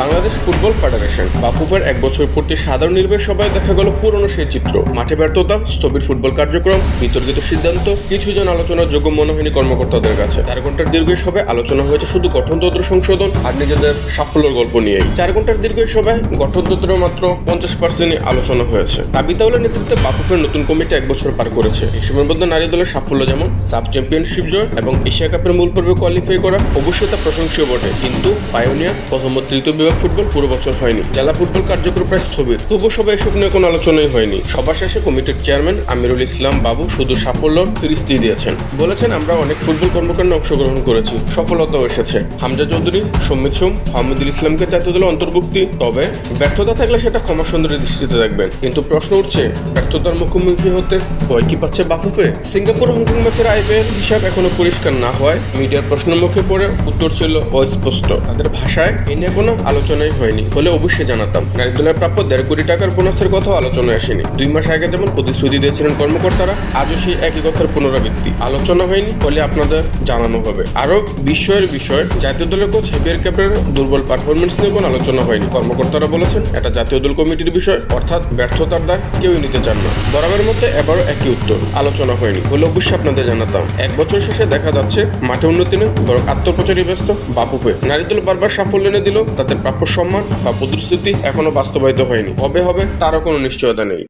Bangladesh football federation বাফুফের এক বছর পূর্তি সাধারণ নির্বাহী সভায় দেখা গেল পুরনো সেই চিত্র। মাঠে ব্যর্থতা, স্থবির ফুটবল কার্যক্রম, বিতর্কিত সিদ্ধান্ত কিছু জন আলোচনার যোগ্য মনে হয়নি কর্মকর্তাদের কাছে। চার ঘণ্টার দীর্ঘ সভায় আলোচনা হয়েছে শুধু গঠনতন্ত্র সংশোধন আর নিজেদের সাফল্যের গল্প নিয়েই। চার ঘণ্টার দীর্ঘ সভায় গঠনতন্ত্রের মাত্র পঞ্চাশ পার্সেন্টই আলোচনা হয়েছে। তাবিতাউলের নেতৃত্বে বাফুফের নতুন কমিটি এক বছর পার করেছে। এই সময়ের মধ্যে নারী দলের সাফল্য যেমন সাব চ্যাম্পিয়নশিপ জয় এবং এশিয়া কাপের মূল পর্বে কোয়ালিফাই করা, অবশ্যই তা প্রশংসীয় বটে। কিন্তু পায়োনিয়ার প্রথম তৃতীয় বিভাগ ফুটবল পুরো বছর হয়নি। জেলা ফুটবল কার্যক্রম প্রায় স্থবির তবুও সবাই এসব নিয়ে কোনো আলোচনাই হয়নি। সবার শেষে কমিটির চেয়ারম্যান আমিরুল ইসলাম বাবু শুধু সাফল্য ফিরিস্তি দিয়েছেন। বলেছেন, আমরা অনেক ফুটবল কর্মকাণ্ডে অংশগ্রহণ করেছি। সফলতাও এসেছে। হামজা চৌধুরী, সমিত সোম ফাহমুদুল ইসলামকে জাতীয় দলে অন্তর্ভুক্তি। তবে ব্যর্থতা থাকলে সেটা ক্ষমা সুন্দরের দৃষ্টিতে দেখবেন। কিন্তু প্রশ্ন উঠছে, ব্যর্থতার মুখোমুখি হতে কয় কি পাচ্ছে বাফুফে? সিঙ্গাপুর হংকং ম্যাচের আইপিএল হিসাব এখনও পরিষ্কার না হয় মিডিয়ার প্রশ্নের মুখে পড়ে উত্তর ছিল অস্পষ্ট। তাদের ভাষায়, এ নিয়ে কোনো আলোচনাই হয়নি, হলে অবশ্যই জানাতাম। নারী দলের প্রাপ্য দেড় কোটি টাকার বোনাসের কথাও আলোচনায় আসেনি। দুই মাস আগে যেমন প্রতিশ্রুতি দিয়েছিলেন কর্মকর্তারা, আজও সেই একই কথার পুনরাবৃত্তি। আলোচনা হয়নি, হলে আপনাদের জানানো হবে। আরও বিস্ময়ের বিষয়, জাতীয় দলের কোচ হেপিয়ার ক্যাপের দুর্বল পারফরমেন্স নিয়ে কোনো আলোচনা হয়নি। কর্মকর্তারা বলেছেন, এটা জাতীয় দল কমিটির বিষয়, অর্থাৎ ব্যর্থতার দায় কেউই নিতে চান না। বরাবরের মধ্যে এবারও একই উত্তর, আলোচনা হয়নি, হলে অবশ্যই আপনাদের জানাতাম। এক বছর শেষে দেখা যাচ্ছে, মাঠে উন্নতি নেই, বরং আত্মপ্রচারই ব্যস্ত বাপুপে নারী দল বারবার সাফল্য এনে দিল তাদের প্রাপ্য সম্মান বা প্রতিশ্রুতি এখনও বাস্তবায়িত হয়নি। কবে হবে তারও কোনো নিশ্চয়তা নেই।